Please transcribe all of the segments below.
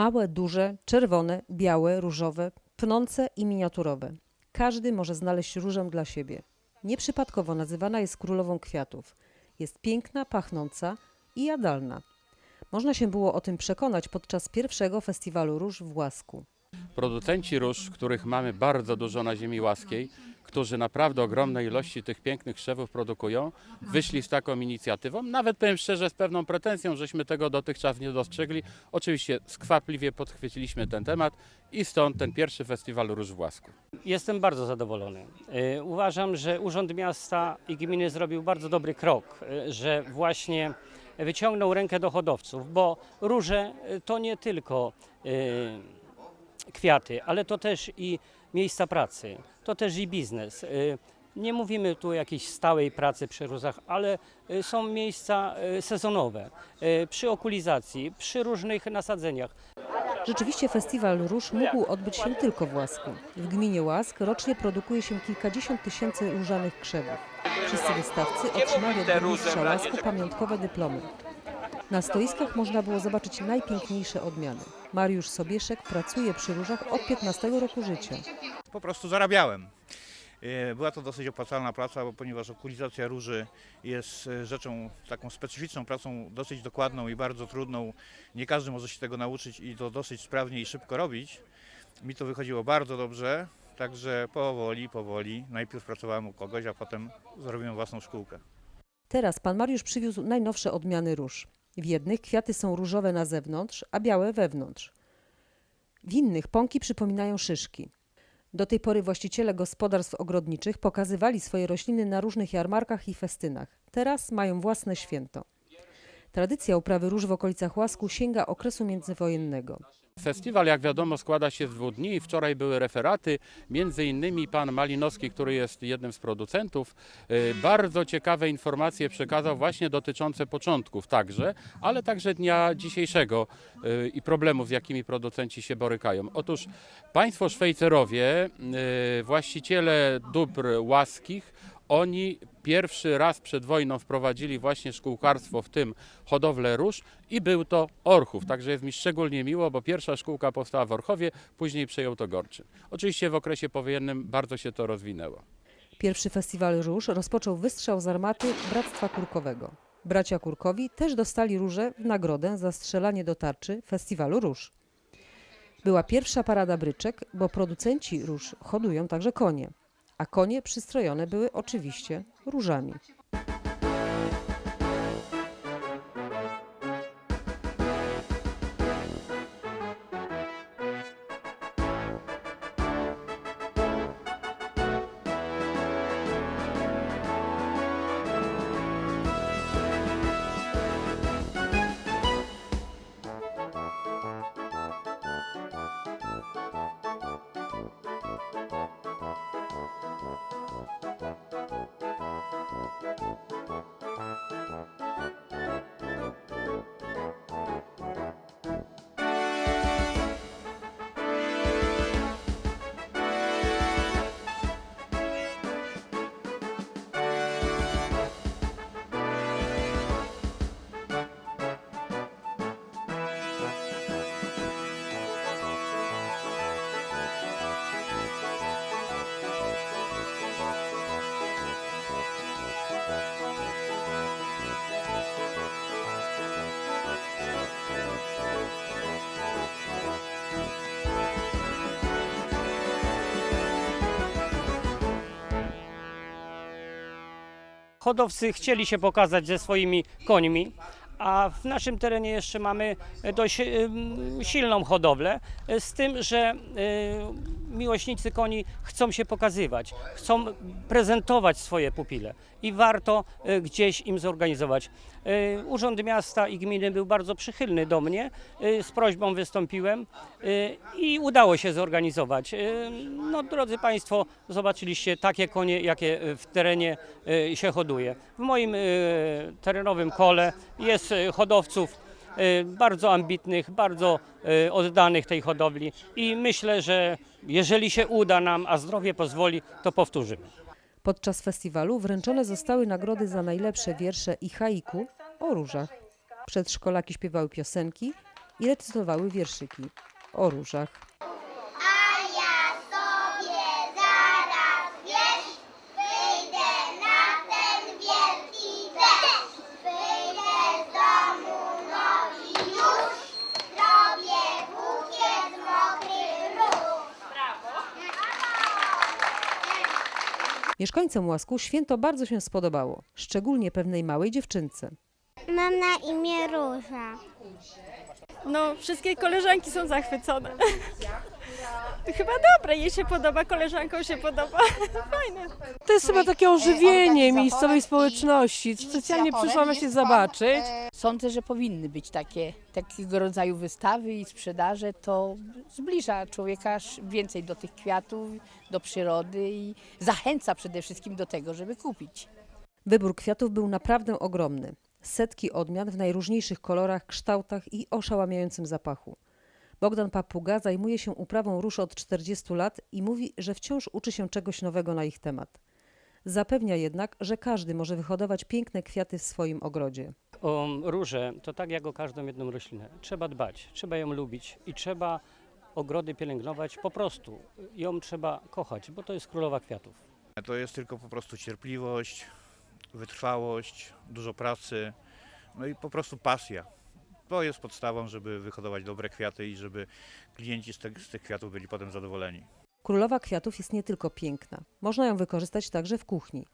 Małe, duże, czerwone, białe, różowe, pnące i miniaturowe. Każdy może znaleźć różę dla siebie. Nieprzypadkowo nazywana jest królową kwiatów. Jest piękna, pachnąca i jadalna. Można się było o tym przekonać podczas pierwszego festiwalu róż w Łasku. Producenci róż, których mamy bardzo dużo na ziemi łaskiej, którzy naprawdę ogromne ilości tych pięknych krzewów produkują, wyszli z taką inicjatywą. Nawet powiem szczerze, z pewną pretensją, żeśmy tego dotychczas nie dostrzegli. Oczywiście skwapliwie podchwyciliśmy ten temat i stąd ten pierwszy festiwal róż w Łasku. Jestem bardzo zadowolony. Y, Uważam, że Urząd Miasta i Gminy zrobił bardzo dobry krok, y, że właśnie wyciągnął rękę do hodowców, bo róże y, to nie tylko kwiaty, ale to też i miejsca pracy, to też i biznes. Y, Nie mówimy tu o jakiejś stałej pracy przy różach, ale y, są miejsca y, sezonowe, przy okulizacji, przy różnych nasadzeniach. Rzeczywiście festiwal róż mógł odbyć się tylko w Łasku. W gminie Łask rocznie produkuje się kilkadziesiąt tysięcy różanych krzewów. Wszyscy wystawcy otrzymali od burmistrza Łasku pamiątkowe dyplomy. Na stoiskach można było zobaczyć najpiękniejsze odmiany. Mariusz Sobieszek pracuje przy różach od 15 roku życia. po prostu zarabiałem. E, Była to dosyć opłacalna praca, ponieważ okulizacja róży jest e, rzeczą taką specyficzną pracą, dosyć dokładną i bardzo trudną. Nie każdy może się tego nauczyć i to dosyć sprawnie i szybko robić. Mi to wychodziło bardzo dobrze, także powoli, powoli. Najpierw pracowałem u kogoś, a potem zrobiłem własną szkółkę. Teraz pan Mariusz przywiózł najnowsze odmiany róż. W jednych kwiaty są różowe na zewnątrz, a białe wewnątrz. W innych pąki przypominają szyszki. Do tej pory właściciele gospodarstw ogrodniczych pokazywali swoje rośliny na różnych jarmarkach i festynach. Teraz mają własne święto. Tradycja uprawy róż w okolicach Łasku sięga okresu międzywojennego. Festiwal, jak wiadomo, składa się z dwóch dni. Wczoraj były referaty, między innymi pan Malinowski, który jest jednym z producentów, y, bardzo ciekawe informacje przekazał właśnie dotyczące początków także, ale także dnia dzisiejszego y, i problemów, z jakimi producenci się borykają. Otóż państwo Szwajcerowie, y, właściciele dóbr łaskich, oni pierwszy raz przed wojną wprowadzili właśnie szkółkarstwo, w tym hodowlę róż i był to Orchów. Także jest mi szczególnie miło, bo pierwsza szkółka powstała w Orchowie, później przejął to Gorczyn. Oczywiście w okresie powojennym bardzo się to rozwinęło. Pierwszy festiwal róż rozpoczął wystrzał z armaty Bractwa Kurkowego. Bracia Kurkowi też dostali róże w nagrodę za strzelanie do tarczy festiwalu róż. Była pierwsza parada bryczek, bo producenci róż hodują także konie, a konie przystrojone były oczywiście różami. Hodowcy chcieli się pokazać ze swoimi końmi, a w naszym terenie jeszcze mamy dość silną hodowlę, z tym, że miłośnicy koni chcą się pokazywać, chcą prezentować swoje pupile i warto e, gdzieś im zorganizować. E, Urząd Miasta i Gminy był bardzo przychylny do mnie, e, z prośbą wystąpiłem i udało się zorganizować. No drodzy Państwo, zobaczyliście takie konie, jakie w terenie się hoduje. W moim terenowym kole jest hodowców bardzo ambitnych, bardzo e, oddanych tej hodowli i myślę, że jeżeli się uda nam, a zdrowie pozwoli, to powtórzymy. Podczas festiwalu wręczone zostały nagrody za najlepsze wiersze i haiku o różach. Przedszkolaki śpiewały piosenki, i recytowały wierszyki o różach. A ja sobie zaraz, wiesz, wyjdę na ten wielki deszcz. Wyjdę z domu, no i już zrobię bukiet mokrych róż. Mieszkańcom Łasku święto bardzo się spodobało, szczególnie pewnej małej dziewczynce. Mam na imię Róża. No, wszystkie koleżanki są zachwycone. Chyba dobre, jej się podoba, koleżankom się podoba. Fajne. To jest chyba takie ożywienie miejscowej społeczności. Specjalnie przyszłam właśnie zobaczyć. Sądzę, że powinny być takie, takiego rodzaju wystawy i sprzedaże. To zbliża człowieka więcej do tych kwiatów, do przyrody i zachęca przede wszystkim do tego, żeby kupić. Wybór kwiatów był naprawdę ogromny. Setki odmian w najróżniejszych kolorach, kształtach i oszałamiającym zapachu. Bogdan Papuga zajmuje się uprawą róż od 40 lat i mówi, że wciąż uczy się czegoś nowego na ich temat. Zapewnia jednak, że każdy może wyhodować piękne kwiaty w swoim ogrodzie. O róże to tak jak o każdą jedną roślinę. Trzeba dbać, trzeba ją lubić i trzeba ogrody pielęgnować po prostu. Ją trzeba kochać, bo to jest królowa kwiatów. To jest tylko po prostu cierpliwość, wytrwałość, dużo pracy, no i po prostu pasja. To jest podstawą, żeby wyhodować dobre kwiaty i żeby klienci z, z tych kwiatów byli potem zadowoleni. Królowa kwiatów jest nie tylko piękna, można ją wykorzystać także w kuchni.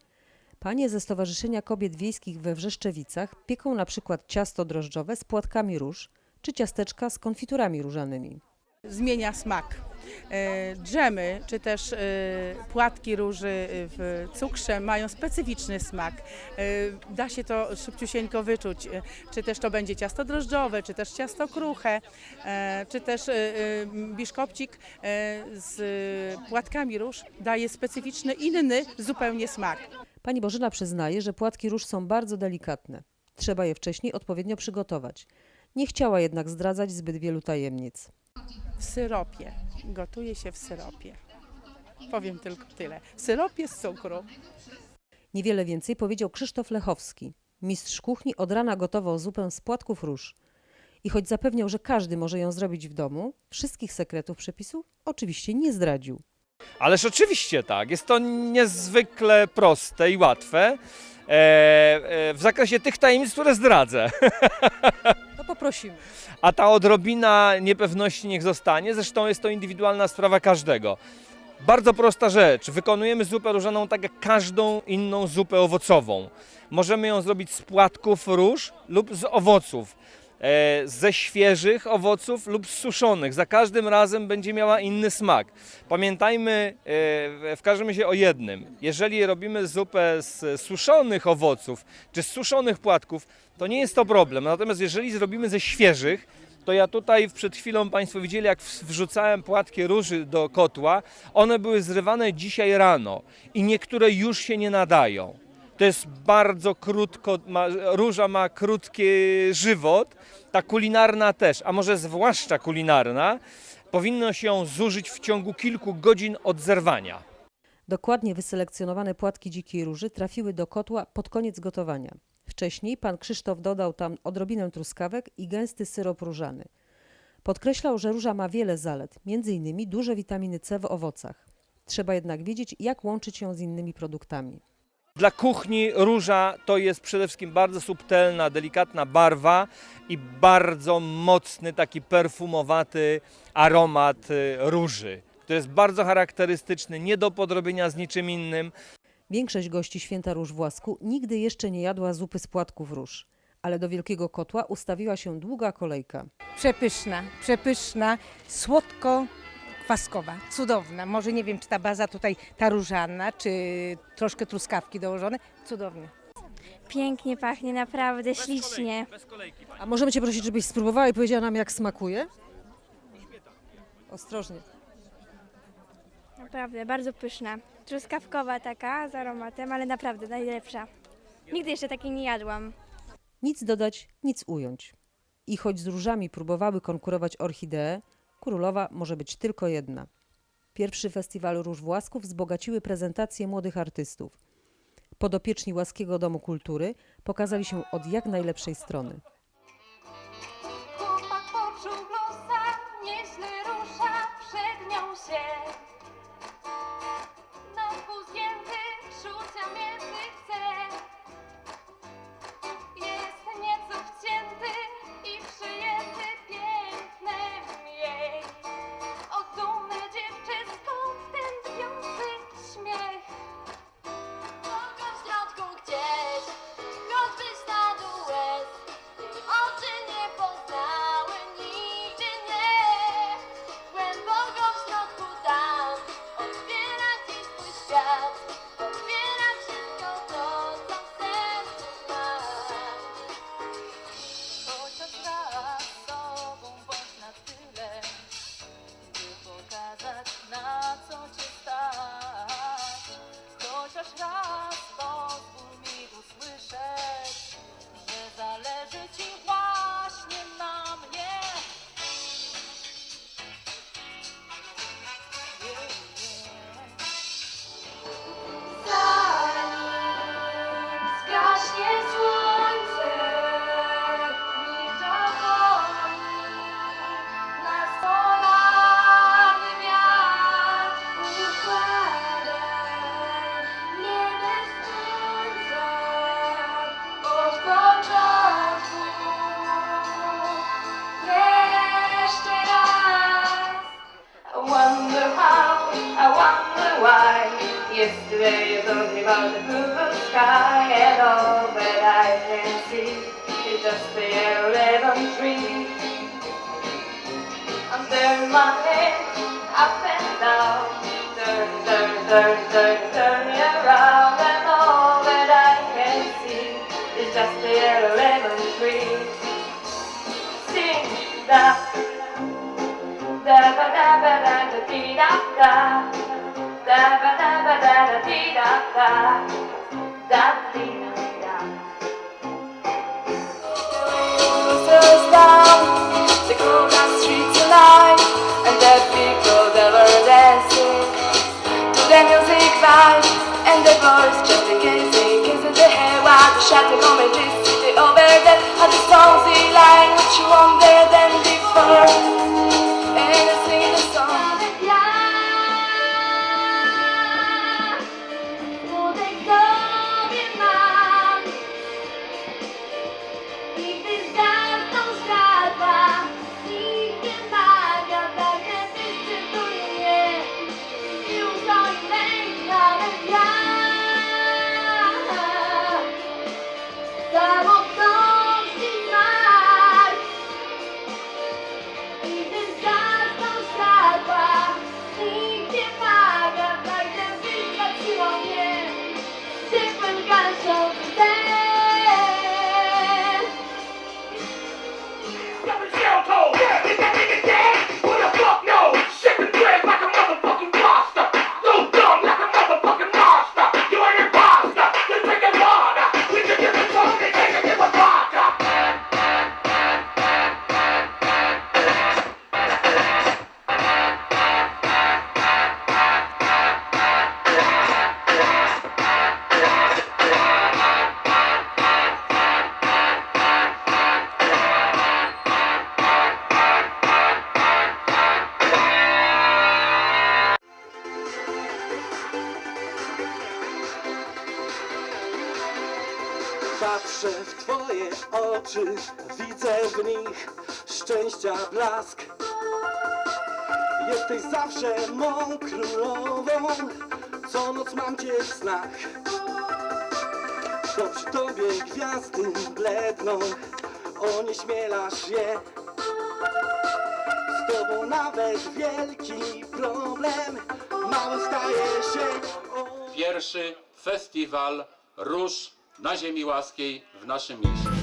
Panie ze Stowarzyszenia Kobiet Wiejskich we Wrzeszczewicach pieką na przykład ciasto drożdżowe z płatkami róż czy ciasteczka z konfiturami różanymi. Zmienia smak. E, Dżemy czy też e, płatki róży w cukrze mają specyficzny smak. E, Da się to szybciusieńko wyczuć. E, Czy też to będzie ciasto drożdżowe, czy też ciasto kruche, e, czy też e, e, biszkopcik e, z płatkami róż daje specyficzny, inny zupełnie smak. Pani Bożyna przyznaje, że płatki róż są bardzo delikatne. Trzeba je wcześniej odpowiednio przygotować. Nie chciała jednak zdradzać zbyt wielu tajemnic. W syropie. Gotuje się w syropie. Powiem tylko tyle. W syropie z cukru. Niewiele więcej powiedział Krzysztof Lechowski. Mistrz kuchni od rana gotował zupę z płatków róż. I choć zapewniał, że każdy może ją zrobić w domu, wszystkich sekretów przepisu oczywiście nie zdradził. Ależ oczywiście tak, jest to niezwykle proste i łatwe e, e, w zakresie tych tajemnic, które zdradzę. To poprosimy. A ta odrobina niepewności niech zostanie, zresztą jest to indywidualna sprawa każdego. Bardzo prosta rzecz, wykonujemy zupę różaną tak jak każdą inną zupę owocową. Możemy ją zrobić z płatków róż lub z owoców. E, ze świeżych owoców lub suszonych. Za każdym razem będzie miała inny smak. Pamiętajmy e, w każdym razie o jednym. Jeżeli robimy zupę z suszonych owoców czy z suszonych płatków, to nie jest to problem. Natomiast jeżeli zrobimy ze świeżych, to ja tutaj przed chwilą Państwo widzieli, jak wrzucałem płatki róży do kotła. One były zrywane dzisiaj rano i niektóre już się nie nadają. To jest bardzo krótko, ma, róża ma krótki żywot, ta kulinarna też, a może zwłaszcza kulinarna, powinno się ją zużyć w ciągu kilku godzin od zerwania. Dokładnie wyselekcjonowane płatki dzikiej róży trafiły do kotła pod koniec gotowania. Wcześniej pan Krzysztof dodał tam odrobinę truskawek i gęsty syrop różany. Podkreślał, że róża ma wiele zalet, m.in. dużo witaminy C w owocach. Trzeba jednak wiedzieć, jak łączyć ją z innymi produktami. Dla kuchni róża to jest przede wszystkim bardzo subtelna, delikatna barwa i bardzo mocny, taki perfumowaty aromat y, róży, który jest bardzo charakterystyczny, nie do podrobienia z niczym innym. Większość gości święta róż w Łasku nigdy jeszcze nie jadła zupy z płatków róż, ale do wielkiego kotła ustawiła się długa kolejka. Przepyszna, przepyszna, słodko kwaskowa, cudowna. Może nie wiem, czy ta baza tutaj, ta różana, czy troszkę truskawki dołożone. Cudownie. Pięknie pachnie, naprawdę ślicznie. A możemy Cię prosić, żebyś spróbowała i powiedziała nam, jak smakuje? Ostrożnie. Naprawdę, bardzo pyszna. Truskawkowa taka, z aromatem, ale naprawdę najlepsza. Nigdy jeszcze takiej nie jadłam. Nic dodać, nic ująć. I choć z różami próbowały konkurować orchidee, królowa może być tylko jedna. Pierwszy festiwal Róż w Łasku wzbogaciły prezentacje młodych artystów. Podopieczni Łaskiego Domu Kultury pokazali się od jak najlepszej strony. How, I wonder why. Yesterday you told me about the blue sky and all that I can see is just the yellow lemon tree. I'm turning my head up and down, turn, turn, turn, turn, turning around, and all that I can see is just the yellow lemon tree. Sing that. Da da ba da da dee da da. Da ba da ba da da dee da da. Da dee da da. Slows down the cold street tonight, and the people that were dancing to the music vibe, and the boys just kissing, kissing the hair while the coming to city over there. And the songs they line which you wonder than before. Szczęścia blask. Jesteś zawsze mą królową, co noc mam cię w snach. To przy tobie gwiazdy bledną, onieśmielasz je. Z tobą nawet wielki problem, mały staje się. Pierwszy festiwal róż na ziemi łaskiej w naszym mieście.